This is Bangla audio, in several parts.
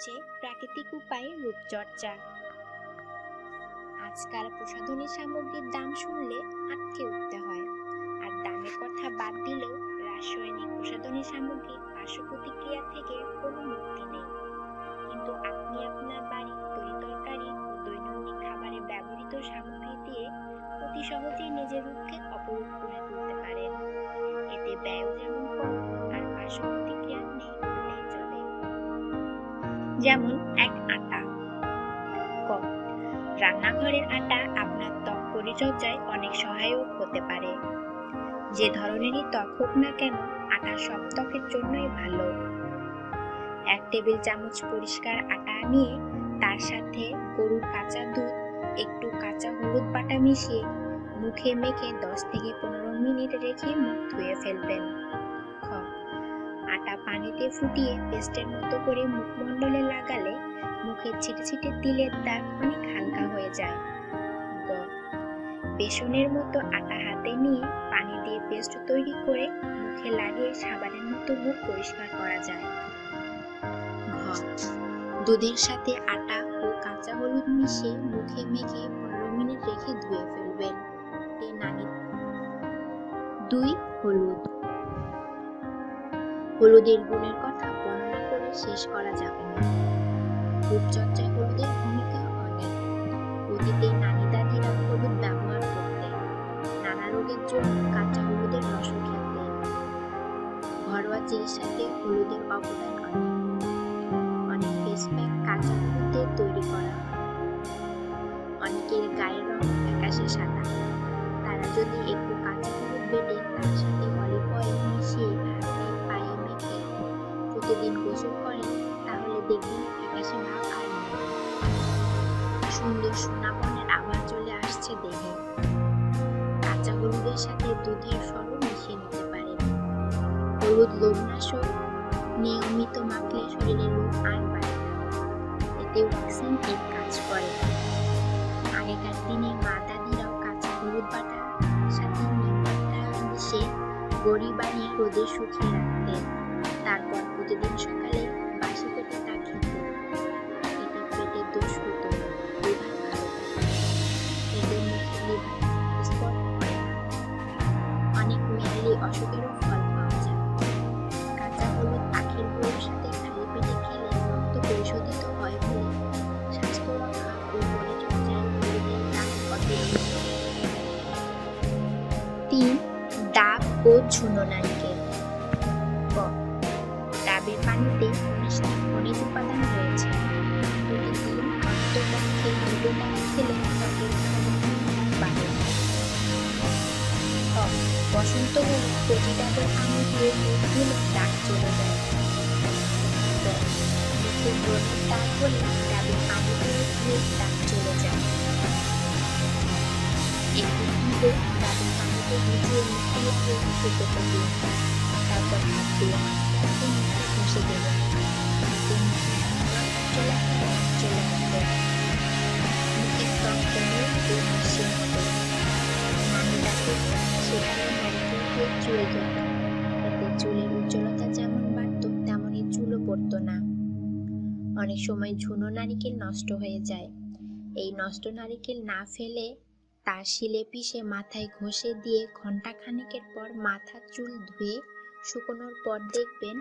খরচে প্রাকৃতিক উপায়ে রূপচর্চা। আজকাল প্রসাধনী সামগ্রীর দাম শুনলে আটকে উঠতে হয়। আর দামের কথা বাদ দিলেও রাসায়নিক প্রসাধনী সামগ্রীর পার্শ্ব প্রতিক্রিয়া থেকে কোনো মুক্তি নেই। কিন্তু আপনি আপনার বাড়ির তরিতরকারি ও দৈনন্দিন খাবারে ব্যবহৃত সামগ্রী দিয়ে অতি সহজেই নিজের রূপকে অপরূপ করে তুলতে পারেন। এতে ব্যয় যেমন কম আর পার্শ্ব যেমন এক আটা। ক, রান্নাঘরের আটা আপনার ত্বক পরিচর্যায় অনেক সহায়ক হতে পারে। যে ধরনেরই ত্বক হোক না কেন, আটা সব ত্বকের জন্যই ভালো। এক টেবিল চামচ পরিষ্কার আটা নিয়ে তার সাথে গরুর কাঁচা দুধ, একটু কাঁচা হলুদ বাটা মিশিয়ে মুখে মেখে দশ থেকে পনেরো মিনিট রেখে মুখ ধুয়ে ফেলবেন। আটা পানিতে ফুটিয়ে পেস্টের মতো করে মুখমণ্ডলে লাগালে মুখে ছিটে ছিটে তিলের দাগ অনেক হালকা হয়ে যায়। গ। বেসনের মতো আটা হাতে নিয়ে পানি দিয়ে পেস্ট তৈরি করে মুখে লাগিয়ে সাবানের মতো মুখ পরিষ্কার করা যায়। ঘ। দুধের সাথে আটা ও কাঁচা হলুদ মিশিয়ে মুখে মেখে পনেরো মিনিট রেখে ধুয়ে ফেলবেন। দুই হলুদ। হলুদের গুণের কথা বর্ণনা করে শেষ করা যাবে না। রূপচর্চায় হলুদের ভূমিকা অনেক। অতীতে নানি দাদিরা হলুদ ব্যবহার করতেন। নানা রোগের জন্য কাঁচা হলুদের রস খেতেন। ঘরোয়া চিকিৎসাতে হলুদের অবদান অনেক। অনেক ফেস প্যাক কাঁচা হলুদ দিয়ে তৈরি করা হয়। অনেকের গায়ের রং ফ্যাকাশে সাদা। তারা যদি ভাব সুন্দর আবার চলে আসছে দেহে। কাঁচা হলুদের সাথে দুধের মিশিয়ে নিতে পারেন হলুদ লোমনাশক নিয়মিত মাখলে আর না। এতে এর কাজ করে। আগেকার দিনে মা কাঁচা হলুদ বাটার সাথে মিশিয়ে বড়ি বানিয়ে রোদে শুকিয়ে রাখতেন। তারপর প্রতিদিন সকালে অসুখেরও ফল পাওয়া যায়। কাঁচা হলুদ আখের গুঁড়োর সাথে খালি পেটে খেলে রক্ত পরিশোধিত হয় বলে স্বাস্থ্য রক্ষা ও দাম অতিরিক্ত তিন ডাব ও ঝুনো নারকেল বসন্ত হলে কচি ডাবের আঙুল দিয়ে মুখ ধুলে দাগ চলে যায়। গ মুখে ব্রণের দাগ হলে ডাবের দিয়ে ধুয়ে দাগ চলে যায় একটু ধুয়ে ডাবের পানিতে ভিজিয়ে মুখে দিয়ে মুখে ঘষে চলে চলে আসবে অনেক সময় ঝুনো নারিকেল নষ্ট হয়ে যায়। এই নষ্ট নারিকেল না ফেলে তা শিলে পিষে মাথায় ঘষে দিয়ে ঘণ্টা খানেকের পর মাথা চুল ধুয়ে শুকোনোর পর দেখবেন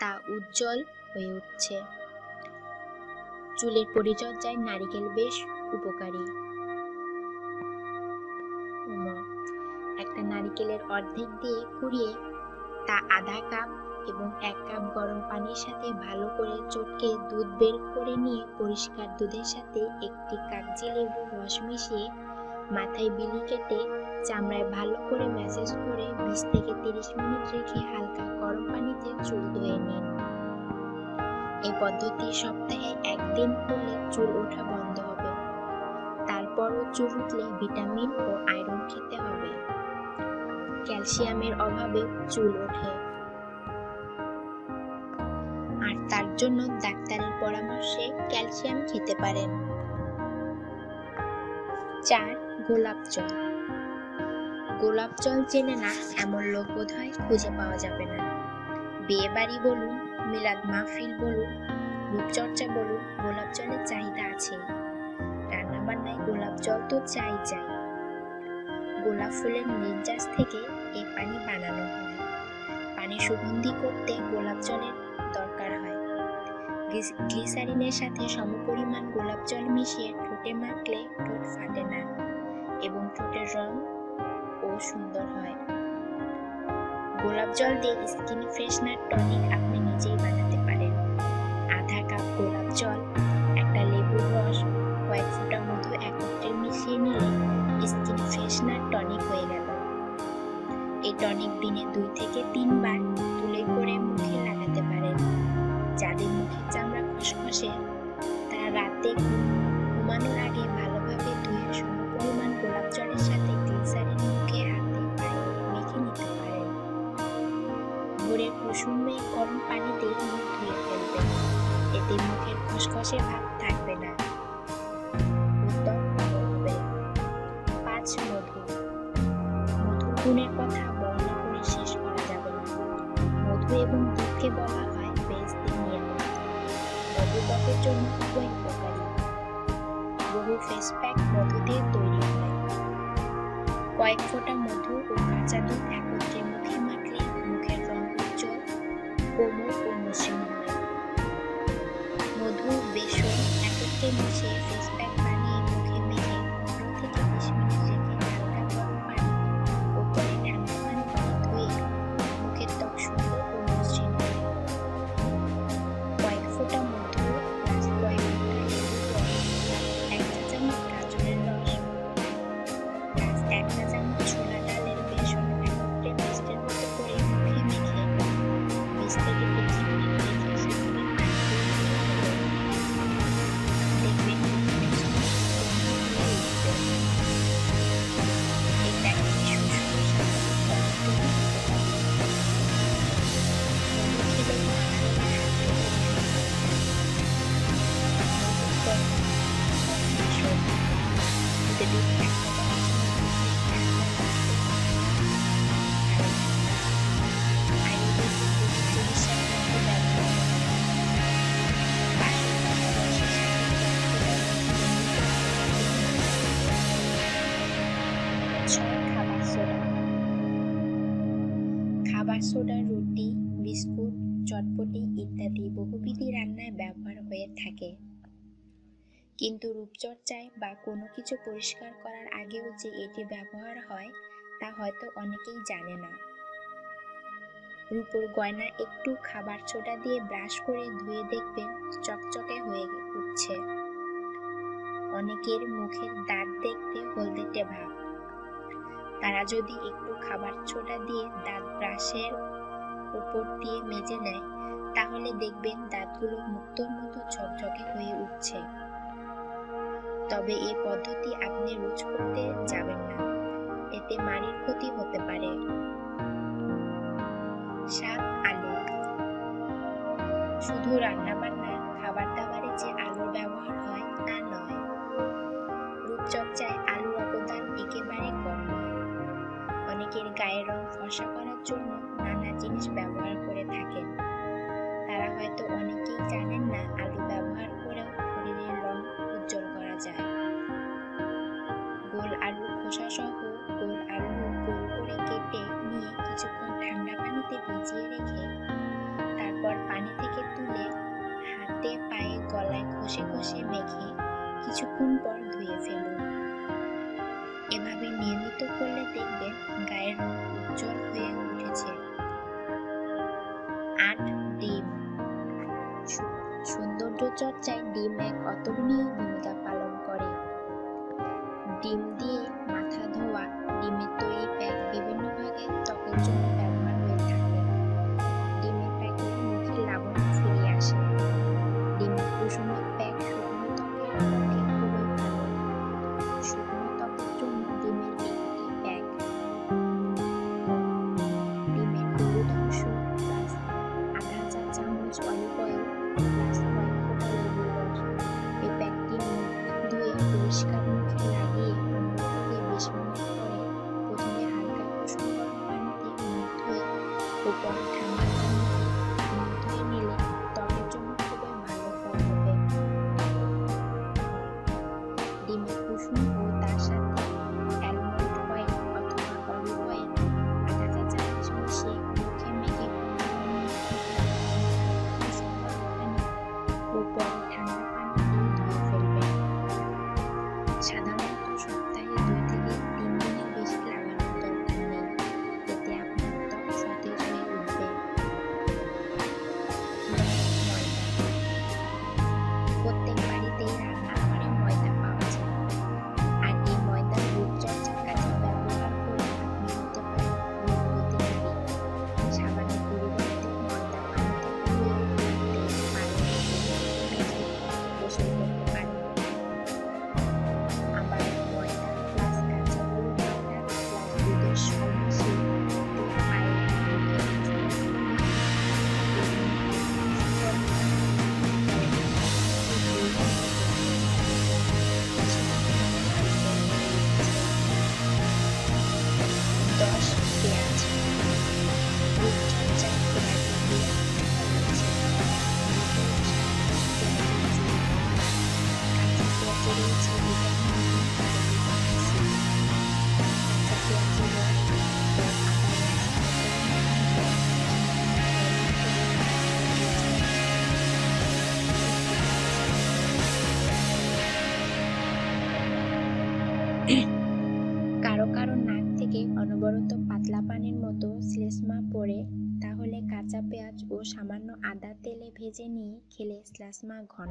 তা উজ্জ্বল হয়ে উঠছে। চুলের পরিচর্যায় নারিকেল বেশ উপকারী। একটা নারিকেলের অর্ধেক দিয়ে কুড়িয়ে তা আধা কাপ এবং এক কাপ গরম পানির সাথে ভালো করে চটকে দুধ বের করে নিয়ে পরিষ্কার দুধের সাথে একটি কাগজি লেবুর রস মিশিয়ে মাথায় বিলি কেটে চামড়ায় ভালো করে ম্যাসেজ করে বিশ থেকে তিরিশ মিনিট রেখে হালকা গরম পানিতে চুল ধুয়ে নিন। এই পদ্ধতি সপ্তাহে একদিন করলে চুল ওঠা বন্ধ হবে। তারপরও চুল উঠলে ভিটামিন ও আয়রন খেতে হবে। ক্যালসিয়ামের অভাবে চুল ওঠে। আর তার জন্য ডাক্তারের পরামর্শে ক্যালসিয়াম খেতে পারেন। চার, গোলাপ জল। গোলাপ জল চেনে না এমন লোক বোধহয় খুঁজে পাওয়া যাবে না। বিয়ে বাড়ি বলুন, মিলাদ মাহফিল বলুন, রূপচর্চা বলুন, গোলাপ জলের চাহিদা আছে। রান্নাবান্নায় গোলাপ জল তো চাই চাই। গোলাপ ফুলের নির্যাস থেকে এ পানি বানানো হয়। পানি সুগন্ধি করতে গোলাপ জলের দরকার হয় গ্লিসারিনের সাথে সমপরিমাণ গোলাপ জল মিশিয়ে ঠোঁটে মাখলে ঠোঁট ফাটে না এবং ঠোঁটের রং ও সুন্দর হয়। গোলাপ জল দিয়ে স্কিন ফ্রেশনার টনিক আপনি নিজেই বানাতে পারেন। আধা কাপ গোলাপ জল, একটা লেবুর রস, কয়েক ফোঁটা মধু একত্রে মিশিয়ে নিলে স্কিন ফ্রেশনার টনিক হয়ে গেল। এই টনিক দিনে দুই থেকে তিনবার খসখসে ভাব থাকবে না। উত্তম হবে পাঁচ মধু মধুর গুণের কথা বর্ণনা করে শেষ করা যাবে না। মধু এবং দুধকে বলা হয় বেজতে নিয়ামত মধু ত্বকের জন্য খুবই উপকারী। বহু ফেস প্যাক মধু দিয়ে তৈরি হয়। কয়েক ফোঁটা মধু ও কাঁচা দুধ একত্রে মুখে মাখলে মুখের রং উজ্জ্বল, কোমল ও মসৃণ মধু বেসন একত্রে মিশিয়ে ফেস ইত্যাদি বহুবিধি রান্নায় ব্যবহার হয়ে থাকে। কিন্তু রূপচর্চায় বা কোনো কিছু পরিষ্কার করার আগেও যে এটি ব্যবহার হয়, তা হয়তো অনেকেই জানে না। রূপোর গয়না একটু খাবার ছোটা দিয়ে ব্রাশ করে ধুয়ে দেখবেন চকচকে হয়ে উঠছে। অনেকের মুখের দাঁত দেখতে হলদেটে ভাব। তারা যদি একটু খাবার ছোটা দিয়ে দাঁত ব্রাশের উপর দিয়ে মেজে নেয় তাহলে দেখবেন দাঁতগুলো মুক্তোর মতো ঝকঝকে হয়ে উঠছে। তবে এই পদ্ধতি আপনি রোজ করতে যাবেন না। এতে মাড়ির ক্ষতি হতে পারে। সাত আলু। শুধু রান্না বান্নার খাবার দাবারে যে আলুর ব্যবহার হয় তা নয়। রূপচর্চায় আলুর অবদান একেবারে কম নয়। অনেকের গায়ের রং ফর্সা করার জন্য নানা জিনিস ব্যবহার করে থাকেন। তারা হয়তো অনেকেই জানেন না, আলু ব্যবহার করেও শরীরের রং উজ্জ্বল করা যায়। গোল আলুর খোসা সহ গোল আলু গোল করে কেটে নিয়ে কিছুক্ষণ ঠান্ডা পানিতে ভিজিয়ে রেখে তারপর পানি থেকে তুলে হাতে পায়ে গলায় ঘষে ঘষে মেখে কিছুক্ষণ পর সৌন্দর্য চর্চায় ডিম এক অতুলনীয় ভূমিকা পালন করে। ডিম সামান্য আদা তেলে ভেজে নিয়ে খেলে স্ল্যাসমা ঘন।